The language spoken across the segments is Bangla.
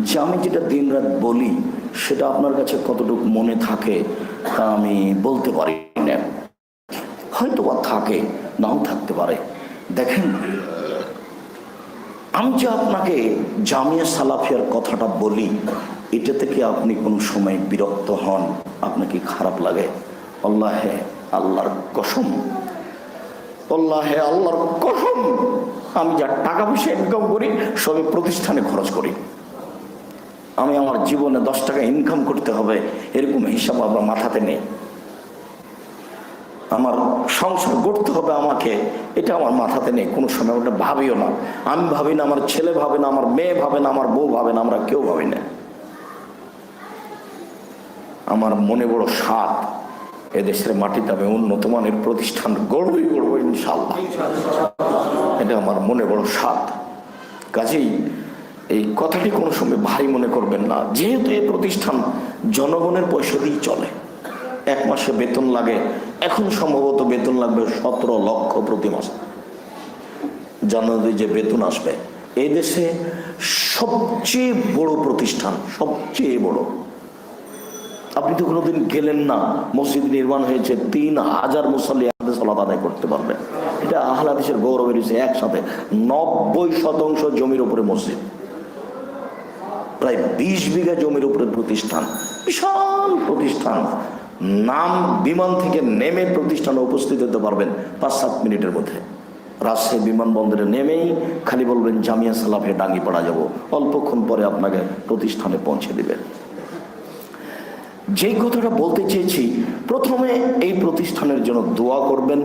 যে আমি যেটা দিন রাত বলি, সেটা আপনার কাছে কতটুকু মনে থাকে, তা আমি বলতে পারি না। হয়তো বা থাকে, নাও থাকতে পারে। দেখেন, আমি যে আপনাকে জামিয়া সালাফিয়ার কথাটা বলি এটা থেকে আপনি কোনো সময় বিরক্ত হন? আপনাকে খারাপ লাগে? আল্লাহে আল্লাহর কসম। আল্লাহে আল্লাহর কসম। আমি যা টাকা পয়সা ইনকাম করি, সবই প্রতিষ্ঠানে খরচ করি। আমি আমার জীবনে দশ টাকা ইনকাম করতে হবে, এরকম হিসাব আমার মাথাতে নেই। আমার সংসার গড়তে হবে আমাকে, এটা আমার মাথাতে নেই, কোনো সময় ওটা ভাবিও না। আমি ভাবি না, আমার ছেলে ভাবে না, আমার মেয়ে ভাবে না, আমার বউ ভাবে না, আমরা কেউ ভাবি না। আমার মনে বড় স্বাদ এদেশের মাটিতে আমি উন্নত মানের প্রতিষ্ঠান গড়বই গড়বো ইনশাল্লাহ এটা আমার মনে বড় স্বাদ। কাজেই এই কথাটি কোনো সময় ভারী মনে করবেন না। যেহেতু এই প্রতিষ্ঠান জনগণের পয়সা দিয়েই চলে। এক মাসে বেতন লাগে, এখন সম্ভবত বেতন লাগবে সতেরো লক্ষ প্রতি মাসে। জানুয়ারি যে বেতন আসবে, এই দেশে সবচেয়ে বড় প্রতিষ্ঠান, সবচেয়ে বড়। আপনি তো কোনোদিন গেলেন না, মসজিদ নির্মাণ হয়েছে, তিন হাজার মুসল্লি আদায় করতে পারবেন এটা আহলাদিসের গৌরবের একসাথে। নব্বই শতাংশ জমির উপরে মসজিদ। প্রায় বিশ বিঘা জমির উপরে প্রতিষ্ঠান, বিশাল প্রতিষ্ঠান। নাম বিমান থেকে নেমে প্রতিষ্ঠানে উপস্থিত হতে পারবেন পাঁচ সাত মিনিটের মধ্যে। রাজশাহী বিমানবন্দরে নেমেই খালি বলবেন, জামিয়া সালাফে ডাঙ্গি পড়া যাব। অল্পক্ষণ পরে আপনাকে প্রতিষ্ঠানে পৌঁছে দিবেন যেই কথাটা বলতে চেয়েছি, প্রথমে এই প্রতিষ্ঠানের জন্য দোয়া করবেন,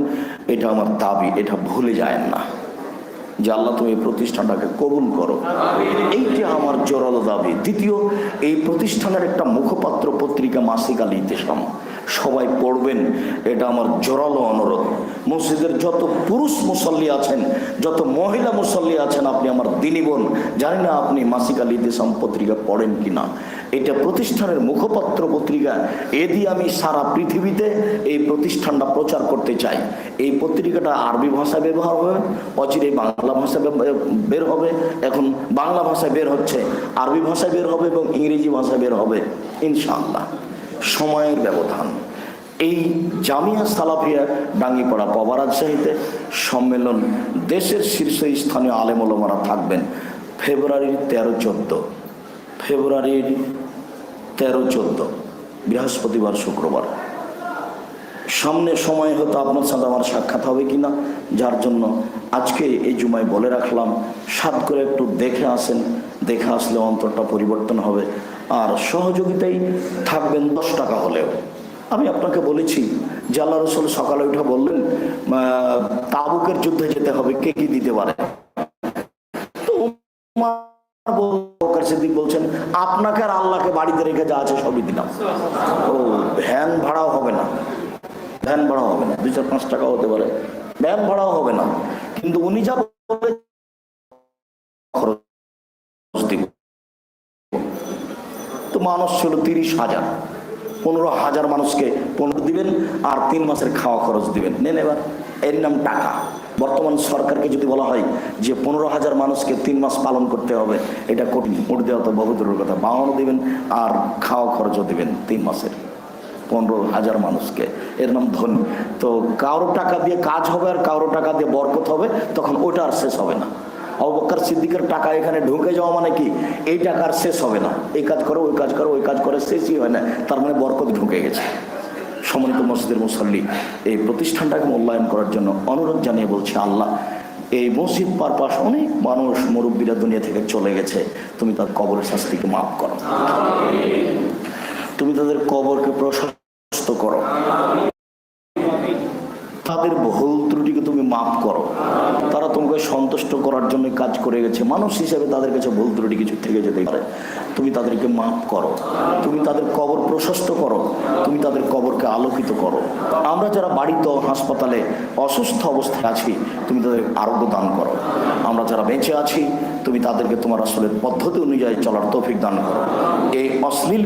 এটা আমার দাবি, এটা ভুলে যায় না। যে আল্লাহ তুমি এই প্রতিষ্ঠানটাকে কবুল করো। এইটি আমার জোরালো দাবি। দ্বিতীয়, এই প্রতিষ্ঠানের একটা মুখপাত্র পত্রিকা মাসিক আলী সবাই পড়বেন, এটা আমার জোরালো অনুরোধ। মসজিদের যত পুরুষ মুসল্লি আছেন, যত মহিলা মুসল্লি আছেন, আপনি আমার দিনী বোন, জানি না আপনি মাসিক আল ইতেসাম পত্রিকা পড়েন কি না এটা প্রতিষ্ঠানের মুখপাত্র পত্রিকা, এ দিয়ে আমি সারা পৃথিবীতে এই প্রতিষ্ঠানটা প্রচার করতে চাই। এই পত্রিকাটা আরবি ভাষায় ব্যবহার হবে অচিরে বাংলা ভাষা বের হবে, এখন বাংলা ভাষায় বের হচ্ছে, আরবি ভাষায় বের হবে এবং ইংরেজি ভাষায় বের হবে, ইনশাআল্লাহ। সময়ের ব্যবধান। এই জামিয়া সালাফিয়া ডাঙ্গিপাড়া পাওয়া রাজশাহীতে সম্মেলন দেশের শীর্ষস্থানীয় আলেমলমারা থাকবেন ফেব্রুয়ারির তেরো চোদ্দ। ফেব্রুয়ারির তেরো চোদ্দ, বৃহস্পতিবার শুক্রবার। সামনে সময় হতো আপনার সাথে আমার সাক্ষাৎ হবে কিনা, যার জন্য আজকে এই জুমায় বলে রাখলাম সাত করে একটু দেখে আসেন, দেখে আসলে অন্তরটা পরিবর্তন হবে। আর সহযোগিতাই থাকবেন দশ টাকা হলেও। আমি আপনাকে বলেছি, যে আল্লাহ রসুল সকালে উঠে বললেন তাবুকের যুদ্ধে যেতে হবে, কে কি দিতে পারে? তো বলছেন, আপনাকে আর আল্লাহকে বাড়িতে রেখে যা আছে সবই দিলাম। ও ভ্যান ভাড়াও হবে না। ভ্যান ভাড়াও হবে না, দুই চার পাঁচ টাকা হতে পারে। ভ্যান ভাড়াও হবে না, কিন্তু উনি যা খরচ দিব। তো মানুষ ছিল তিরিশ হাজার, পনেরো হাজার মানুষকে পনেরো দিবেন আর তিন মাসের খাওয়া খরচ দিবেন। নেন এবার, এর নাম টাকা। বর্তমান সরকারকে যদি বলা হয় যে পনেরো হাজার মানুষকে তিন মাস পালন করতে হবে, এটা কঠিন। মোট দেওয়া তো বহুদূরের কথা। বাহনও দিবেন আর খাওয়া খরচও দিবেন তিন মাসের। পনেরো হাজার মানুষকে। এর নাম ধনী। তো কারও টাকা দিয়ে কাজ হবে আর কারও টাকা দিয়ে বরকত হবে, তখন ওটা আর শেষ হবে না। অবকার সিদ্দিকের টাকা এখানে ঢুকে যাওয়া মানে কি? এই টাকার শেষ হবে না। এই কাজ করো, ওই কাজ করো, ওই কাজ করে শেষই হয় না। তার মানে বরকত ঢুকে গেছে। সমন্বিত মসজিদের মুসল্লি, এই প্রতিষ্ঠানটাকে মূল্যায়ন করার জন্য অনুরোধ জানিয়ে বলছে আল্লাহ, এই মসজিদ পারপাশ অনেক মানুষ, মুরব্বীরা দুনিয়া থেকে চলে গেছে। তুমি তার কবরের শাস্তিকে মাফ করো। তুমি তাদের কবরকে প্রশস্ত করো। তাদের ভুল ত্রুটিকে তুমি মাফ করো। তারা তোমাকে সন্তুষ্ট করার জন্য কাজ করে গেছে। মানুষ হিসেবে তাদের কাছে ভুল ত্রুটি কিছু থেকে যেতে পারে। তুমি তাদেরকে মাফ করো। তুমি তাদের কবর প্রশস্ত করো। তুমি তাদের কবরকে আলোকিত করো। আমরা যারা বাড়িতে হাসপাতালে অসুস্থ অবস্থায় আছি, তুমি তাদের আরোগ্য দান করো। আমরা যারা বেঁচে আছি, তুমি তাদেরকে তোমার আসলে পদ্ধতি অনুযায়ী চলার তৌফিক দান করো। এই অশ্লীল